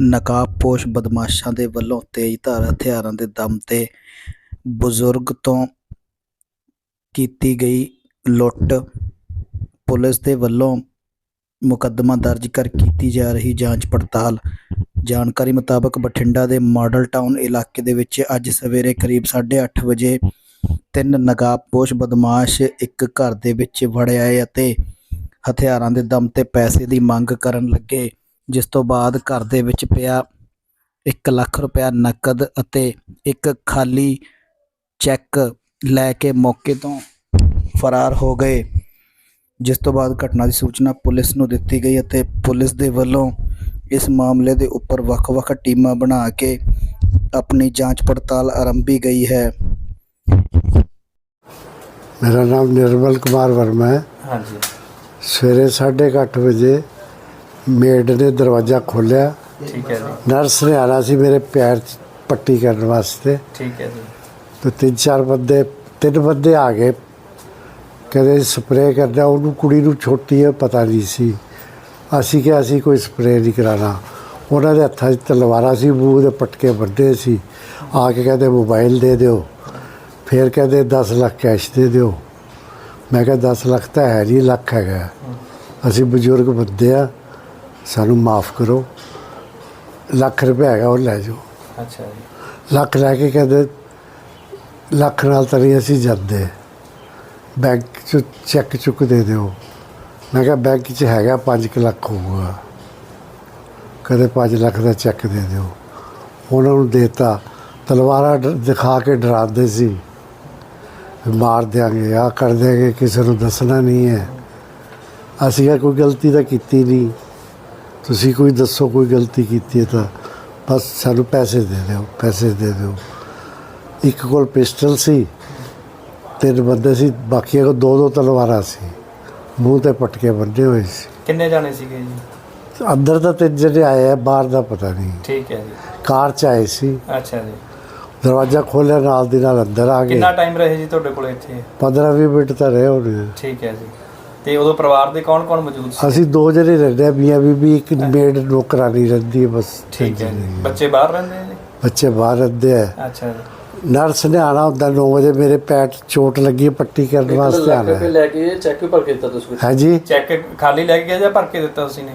ਨਕਾਬਪੋਸ਼ ਬਦਮਾਸ਼ਾਂ ਦੇ ਵੱਲੋਂ ਤੇਜ਼ਧਾਰ ਹਥਿਆਰਾਂ ਦੇ ਦਮ ਤੇ ਬਜ਼ੁਰਗ ਤੋਂ ਕੀਤੀ ਗਈ ਲੁੱਟ, ਪੁਲਿਸ ਦੇ ਵੱਲੋਂ ਮੁਕੱਦਮਾ ਦਰਜ ਕਰ ਕੀਤੀ ਜਾ ਰਹੀ ਜਾਂਚ ਪੜਤਾਲ। ਜਾਣਕਾਰੀ ਮੁਤਾਬਕ ਬਠਿੰਡਾ ਦੇ ਮਾਡਲ ਟਾਊਨ ਇਲਾਕੇ ਦੇ ਵਿੱਚ ਅੱਜ ਸਵੇਰੇ ਕਰੀਬ 8:30 ਵਜੇ ਤਿੰਨ ਨਕਾਬਪੋਸ਼ ਬਦਮਾਸ਼ ਇੱਕ ਘਰ ਦੇ ਵਿੱਚ ਵੜ ਆਏ ਅਤੇ ਹਥਿਆਰਾਂ ਦੇ ਦਮ ਤੇ ਪੈਸੇ ਦੀ ਮੰਗ ਕਰਨ ਲੱਗੇ। ਜਿਸ ਤੋਂ ਬਾਅਦ ਘਰ ਦੇ ਵਿੱਚ ਪਿਆ 1 ਲੱਖ ਰੁਪਇਆ ਨਕਦ ਅਤੇ ਇੱਕ ਖਾਲੀ ਚੈੱਕ ਲੈ ਕੇ ਮੌਕੇ ਤੋਂ ਫਰਾਰ ਹੋ ਗਏ ਜਿਸ ਤੋਂ ਬਾਅਦ ਘਟਨਾ ਦੀ ਸੂਚਨਾ ਪੁਲਿਸ ਨੂੰ ਦਿੱਤੀ ਗਈ ਅਤੇ ਪੁਲਿਸ ਦੇ ਵੱਲੋਂ ਇਸ ਮਾਮਲੇ ਦੇ ਉੱਪਰ ਵੱਖ-ਵੱਖ ਟੀਮਾਂ ਬਣਾ ਕੇ ਆਪਣੀ ਜਾਂਚ ਪੜਤਾਲ ਆਰੰਭੀ ਗਈ ਹੈ। ਮੇਰਾ ਨਾਮ ਨਿਰਮਲ ਕੁਮਾਰ ਵਰਮਾ ਹੈ। ਹਾਂਜੀ। ਸਵੇਰੇ 8:30 ਵਜੇ ਮੇਡ ਨੇ ਦਰਵਾਜ਼ਾ ਖੋਲ੍ਹਿਆ। ਠੀਕ ਹੈ ਜੀ। ਨਰਸ ਨੇ ਆਣਾ ਸੀ ਮੇਰੇ ਪੈਰ 'ਚ ਪੱਟੀ ਕਰਨ ਵਾਸਤੇ। ਠੀਕ ਹੈ ਜੀ। ਤੇ ਤਿੰਨ ਚਾਰ ਬੰਦੇ ਤਿੰਨ ਬੰਦੇ ਆ ਗਏ। ਕਹਿੰਦੇ ਸਪਰੇਅ ਕਰਨਾ ਉਹਨੂੰ ਕੁੜੀ ਨੂੰ ਛੋਟੀ ਹੈ ਪਤਾ ਨਹੀਂ ਸੀ। ਅਸੀਂ ਕਿਹਾ ਅਸੀਂ ਕੋਈ ਸਪਰੇਅ ਨਹੀਂ ਕਰਾਣਾ ਉਹਨਾਂ ਦੇ ਹੱਥਾਂ 'ਚ ਤਲਵਾਰਾਂ ਸੀ ਮੂੰਹ ਦੇ ਪਟਕੇ ਵੱਡੇ ਸੀ। ਆ ਕੇ ਕਹਿੰਦੇ ਮੋਬਾਈਲ ਦੇ ਦਿਓ। ਫਿਰ ਕਹਿੰਦੇ 10 ਲੱਖ ਕੈਸ਼ ਦੇ ਦਿਓ। ਮੈਂ ਕਿਹਾ 10 ਲੱਖ ਤਾਂ ਹੈ ਨਹੀਂ ਲੱਖ ਹੈਗਾ। ਅਸੀਂ ਬਜ਼ੁਰਗ ਬੰਦੇ ਆ। ਸਾਨੂੰ ਮਾਫ ਕਰੋ। ਲੱਖ ਰੁਪਏ ਹੈਗਾ ਉਹ ਲੈ ਜਾਓ। ਅੱਛਾ ਜੀ। ਲੱਖ ਲੈ ਕੇ ਕਹਿੰਦੇ ਲੱਖ ਨਾਲ ਤਾਂ ਨਹੀਂ ਅਸੀਂ ਜਾਂਦੇ। ਬੈਂਕ ਚ ਚੈੱਕ ਚੁੱਕ ਦੇ ਦਿਓ। ਮੈਂ ਕਿਹਾ ਬੈਂਕ 'ਚ ਹੈਗਾ 5 ਲੱਖ ਹੋਊਗਾ। ਕਦੇ 5 ਲੱਖ ਦਾ ਚੈੱਕ ਦੇ ਦਿਓ। ਉਹਨਾਂ ਨੂੰ ਦੇਤਾ। ਤਲਵਾਰਾਂ ਦਿਖਾ ਕੇ ਡਰਾਉਂਦੇ ਸੀ। ਮਾਰ ਦਿਆਂਗੇ ਆ ਕਰ ਦਿਆਂਗੇ ਕਿਸੇ ਨੂੰ ਦੱਸਣਾ ਨਹੀਂ ਹੈ। ਅਸੀਂ ਕੋਈ ਗਲਤੀ ਤਾਂ ਕੀਤੀ ਨਹੀਂ। ਤੁਸੀਂ ਕੋਈ ਦੱਸੋ ਕੋਈ ਗਲਤੀ ਕੀਤੀ ਹੈ ਤਾਂ ਬਸ ਸਾਨੂੰ ਪੈਸੇ ਦੇ ਦਿਓ ਪੈਸੇ ਦੇ ਦਿਓ। ਇੱਕ ਕੋਲ ਪਿਸਟਲ ਸੀ ਤਿੰਨ ਬੰਦੇ ਸੀ ਬਾਕੀਆਂ ਕੋਲ ਦੋ ਦੋ ਤਲਵਾਰਾਂ ਸੀ ਮੂੰਹ ਤੇ ਪਟਕੇ ਬੰਨੇ ਹੋਏ ਸੀ। ਕਿੰਨੇ ਜਾਣੇ ਸੀਗੇ ਜੀ? ਅੰਦਰ ਤਾਂ ਤਿੰਨ ਜਿਹੜੇ ਆਏ ਆ ਬਾਹਰ ਦਾ ਪਤਾ ਨਹੀਂ। ਠੀਕ ਹੈ ਜੀ। ਕਾਰ ਚ ਆਏ ਸੀ। ਅੱਛਾ ਜੀ। ਦਰਵਾਜ਼ਾ ਖੋਲ੍ਹਿਆ ਨਾਲ ਦੀ ਨਾਲ ਅੰਦਰ ਆ ਗਏ। ਕਿੰਨਾ ਟਾਈਮ ਰਹੇ ਜੀ ਤੁਹਾਡੇ ਕੋਲ ਇੱਥੇ? 15 20 ਮਿੰਟ ਤਾਂ ਰਹੇ ਹੋਣੇ। ਠੀਕ ਹੈ ਜੀ। ਤੇ ਉਦੋਂ ਪਰਿਵਾਰ ਦੇ ਕੌਣ ਕੌਣ ਮੌਜੂਦ ਸੀ? ਅਸੀਂ ਦੋ ਜਣੇ ਰਹਿੰਦੇ ਆ ਮੀਆਂ ਬੀਬੀ ਇੱਕ ਮੇਡ ਨੌਕਰਾਨੀ ਰਹਿੰਦੀ ਹੈ ਬਸ ਠੀਕ ਹੈ ਜੀ। ਬੱਚੇ ਬਾਹਰ ਰਹਿੰਦੇ ਜੀ ਬੱਚੇ ਬਾਹਰ ਰਹਿੰਦੇ ਆ। ਅੱਛਾ ਜੀ। ਨਰਸ ਨੇ ਆਣਾ ਹੁੰਦਾ 9 ਵਜੇ ਮੇਰੇ 'ਚ ਚੋਟ ਲੱਗੀ ਹੈ, ਪੱਟੀ ਕਰਨ ਵਾਸਤੇ ਆਣਾ ਹੈ। ਲੈ ਕੇ ਚੈੱਕ ਭਰ ਕੇ ਦਿੱਤਾ ਤੁਸੀਂ? ਹਾਂਜੀ। ਚੈੱਕ ਖਾਲੀ ਲੈ ਕੇ ਗਏ ਜਾਂ ਭਰ ਕੇ ਦਿੱਤਾ ਤੁਸੀਂ ਨੇ?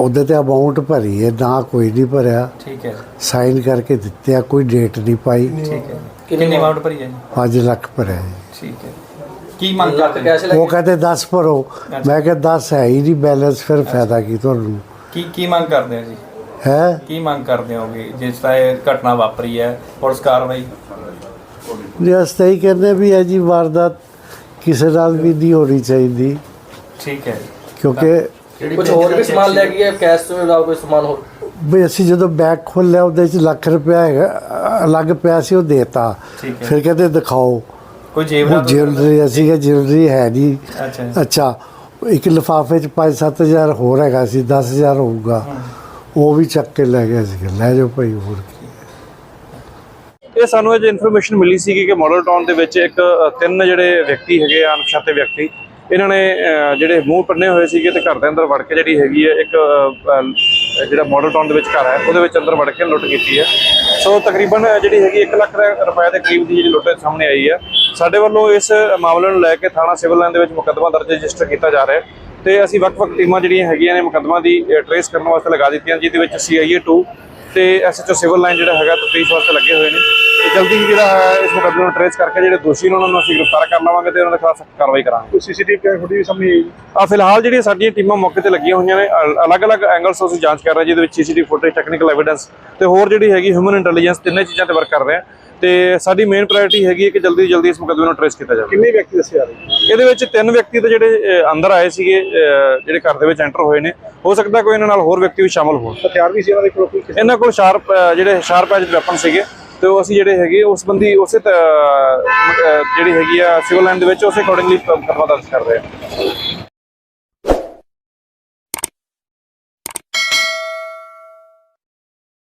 ਉਹਦੇ ਤੇ ਅਮਾਉਂਟ ਭਰੀ ਹੈ ਨਾ ਕੋਈ ਨਹੀਂ ਭਰਿਆ। ਠੀਕ ਹੈ। ਸਾਈਨ ਕਰਕੇ ਦਿੱਤੇ ਆ ਕੋਈ ਡੇਟ ਨਹੀਂ ਪਾਈ। ਠੀਕ ਹੈ। ਕਿੰਨੀ ਅਮਾਉਂਟ ਭਰੀ ਹੈ ਜੀ? 5 ਲੱਖ ਭਰਿਆ ਜੀ ਠੀਕ ਹੈ। ਕੀ ਮੰਗ ਕਰਦੇ ਕੈਸ਼ ਲੈ ਉਹ ਕਹਿੰਦੇ 10 ਭਰੋ। ਮੈਂ ਕਿਹਾ 10 ਹੈ ਹੀ ਨਹੀਂ ਬੈਲੈਂਸ ਫਿਰ ਫਾਇਦਾ ਕੀ ਤੁਹਾਨੂੰ? ਕੀ ਕੀ ਮੰਗ ਕਰਦੇ ਆ ਜੀ? ਹੈ? ਕੀ ਮੰਗ ਕਰਦੇ ਹੋਗੇ ਜਿਸ ਤਰ੍ਹਾਂ ਇਹ ਘਟਨਾ ਵਾਪਰੀ ਹੈ ਪੁਲਿਸ ਕਾਰਵਾਈ? ਰਿਆਸਤ ਹੀ ਕਹਿੰਦੇ ਵੀ ਹੈ ਜੀ ਵਾਰਦਾਤ ਕਿਸੇ ਨਾਲ ਵੀ ਨਹੀਂ ਹੋਣੀ ਚਾਹੀਦੀ। ਠੀਕ ਹੈ ਕਿਉਂਕਿ ਕੁਝ ਹੋਰ ਵੀ ਸਮਾਨ ਲੈ ਕੇ ਗਏ ਕੈਸ਼ ਤੋਂ ਇਲਾਵਾ ਕੋਈ ਸਮਾਨ ਹੋਰ? ਵੀ ਅਸੀਂ ਜਦੋਂ ਬੈਗ ਖੋਲ੍ਹਿਆ ਉਹਦੇ 'ਚ ਲੱਖ ਰੁਪਇਆ ਹੈਗਾ ਅਲੱਗ ਪਿਆ ਸੀ ਉਹ ਦੇਤਾ। ਹੈ। ਫਿਰ ਕਹਿੰਦੇ ਦਿਖਾਓ। ਕੋਈ ਉਹ ਜੇਵਰਾ ਜਿਵਲਰੀ ਅਸੀਂ ਕਿ ਜਿਵਲਰੀ ਹੈ ਨਹੀਂ। ਅੱਛਾ। ਜੀ। ਅੱਛਾ ਇੱਕ ਲਿਫਾਫੇ 'ਚ 5-7000 ਹੋਰ ਹੈਗਾ ਸੀ 10000 ਹੋਊਗਾ। ਉਹ ਵੀ ਚੱਕ ਕੇ ਲੈ ਗਿਆ ਸੀ ਲੈ ਜਾਓ ਭਾਈ ਹੋਰ ਕੀ ਇਹ ਸਾਨੂੰ ਇਹ ਇਨਫੋਰਮੇਸ਼ਨ ਮਿਲੀ ਸੀ ਕਿ ਮਾਡਲ ਟਾਊਨ ਦੇ ਵਿੱਚ ਇੱਕ ਅ, ਤਿੰਨ ਜਿਹੜੇ ਵਿਅਕਤੀ ਹੈਗੇ ਆ ਅਣਪਛਾਤੇ ਵਿਅਕਤੀ। ਇਹਨਾਂ ਨੇ ਜਿਹੜੇ ਮੂੰਹ ਪੰਨੇ ਹੋਏ ਸੀਗੇ ਤੇ ਘਰ ਦੇ ਅੰਦਰ ਵੜ ਕੇ ਜਿਹੜੀ ਹੈਗੀ ਹੈ ਇੱਕ ਜਿਹੜਾ ਮਾਡਲ ਟਾਊਨ ਦੇ ਵਿੱਚ ਘਰ ਹੈ, ਉਹਦੇ ਵਿੱਚ ਅੰਦਰ ਵੜ ਕੇ ਲੁੱਟ ਕੀਤੀ ਹੈ। ਸੋ ਤਕਰੀਬਨ ਜਿਹੜੀ ਹੈਗੀ 1 ਲੱਖ ਰੁਪਏ ਦੇ ਕਰੀਬ ਦੀ ਜਿਹੜੀ ਲੁੱਟ ਸਾਹਮਣੇ ਆਈ ਹੈ। ਸਾਡੇ ਵੱਲੋਂ ਇਸ ਮਾਮਲੇ ਨੂੰ ਲੈ ਕੇ ਥਾਣਾ ਸਿਵਲ ਲਾਈਨ ਦੇ ਵਿੱਚ ਮੁਕੱਦਮਾ ਦਰਜ ਰਜਿਸਟਰ ਕੀਤਾ ਜਾ ਰਿਹਾ ਹੈ ਤੇ ਅਸੀਂ ਵੱਖ-ਵੱਖ ਟੀਮਾਂ ਜਿਹੜੀਆਂ ਹੈਗੀਆਂ ਨੇ ਮੁਕੱਦਮਾ ਦੀ ਟਰੇਸ ਕਰਨ ਵਾਸਤੇ ਲਗਾ ਦਿੱਤੀਆਂ ਜਿਹਦੇ ਵਿੱਚ ਸੀਆਈਏ 2 ਤੇ ਐਸਐਚਓ ਸਿਵਲ ਲਾਈਨ ਜਿਹੜਾ ਹੈਗਾ ਤਫਤੀਸ਼ ਵਾਸਤੇ ਲੱਗੇ ਹੋਏ ਨੇ। ਜਲਦੀ ਹੀ ਜਿਹੜਾ ਹੈ ਇਸ ਮੁਕੱਦਮੇ ਨੂੰ ਟਰੇਸ ਕਰਕੇ ਜਿਹੜੇ ਦੋਸ਼ੀ ਨੇ ਉਹਨਾਂ ਨੂੰ ਅਸੀਂ ਗ੍ਰਿਫਤਾਰ ਕਰ ਲਵਾਂਗੇ ਤੇ ਉਹਨਾਂ ਦੇ ਖਿਲਾਫ ਸਖਤ ਕਾਰਵਾਈ ਕਰਾਂਗੇ। ਕੋਈ ਸੀਸੀਟੀਵੀ ਕੈਮਰਾ ਫੁਟੇਜ ਸਾਹਮਣੇ ਆਈ ਆ ਫਿਲਹਾਲ ਜਿਹੜੀਆਂ ਸਾਡੀਆਂ ਟੀਮਾਂ ਮੌਕੇ ਤੇ ਲੱਗੀਆਂ ਹੋਈਆਂ ਨੇ ਅ- ਅਲੱਗ-ਅਲੱਗ ਐਂਗਲਸ ਤੋਂ ਅਸੀਂ ਜਾਂਚ ਕਰ ਰਹੇ ਹਾਂ ਜਿਹਦੇ ਵਿੱਚ ਸੀਸੀਟੀਵੀ ਫੁਟੇਜ ਟੈਕਨੀਕਲ ਐਵੀਡੈਂਸ ਤੇ ਹੋਰ ਜਿਹੜੀ ਹੈਗੀ ਹਿਊਮਨ ਇੰਟੈਲੀਜੈਂਸ ਤਿੰਨੇ ਚੀਜ਼ਾਂ ਤੇ ਵਰਕ ਕਰ ਰਹੇ ਹਾਂ। ਤੇ ਸਾਡੀ ਮੇਨ ਪ੍ਰਾਇੋਰਟੀ ਹੈਗੀ ਹੈ ਕਿ ਜਲਦੀ ਤੋਂ ਜਲਦੀ ਇਸ ਮੁਕੱਦਮੇ ਨੂੰ ਟਰੇਸ ਕੀਤਾ ਜਾਵੇ। ਕਿੰਨੇ ਵਿਅਕਤੀ ਦੱਸੇ ਜਾ ਰਹੇ ਇਹਦੇ ਵਿੱਚ ਤਿੰਨ ਵਿਅਕਤੀ ਤੇ ਜਿਹੜੇ ਅ, ਅੰਦਰ ਆਏ ਸੀਗੇ ਅ, ਜਿਹੜੇ ਘਰ ਦੇ ਵਿੱਚ ਐਂਟਰ ਹੋਏ ਨੇ। ਹੋ ਸਕਦਾ ਕੋਈ ਇਹਨਾਂ ਨਾਲ ਹੋਰ ਵਿਅਕਤੀ ਵੀ ਸ਼ਾਮਲ ਹੋਣ। ਹਥਿਆਰ ਵੀ ਸੀ ਇਹਨਾਂ ਦੇ ਕੋਲ ਕੋਈ ਕਿਸੇ ਇਹਨਾਂ ਕੋਲ ਸ਼ਾਰਪ ਅ, ਜਿਹੜੇ ਸ਼ਾਰਪ ਐਜ ਵੈਪਨ ਸੀਗੇ। ਤੇ ਉਹ ਅਸੀਂ ਜਿਹੜੇ ਹੈਗੇ, ਉਸ ਬੰਦੀ ਉਸੇ ਤ- ਜਿਹੜੀ ਹੈਗੀ ਆ, ਸਿਵਲ ਲਾਈਨ ਦੇ ਵਿੱਚ, ਉਸੇ ਅਕੋਰਡਿੰਗਲੀ ਕਰਵਾ ਦਰਜ ਕਰ ਰਹੇ ਹਾਂ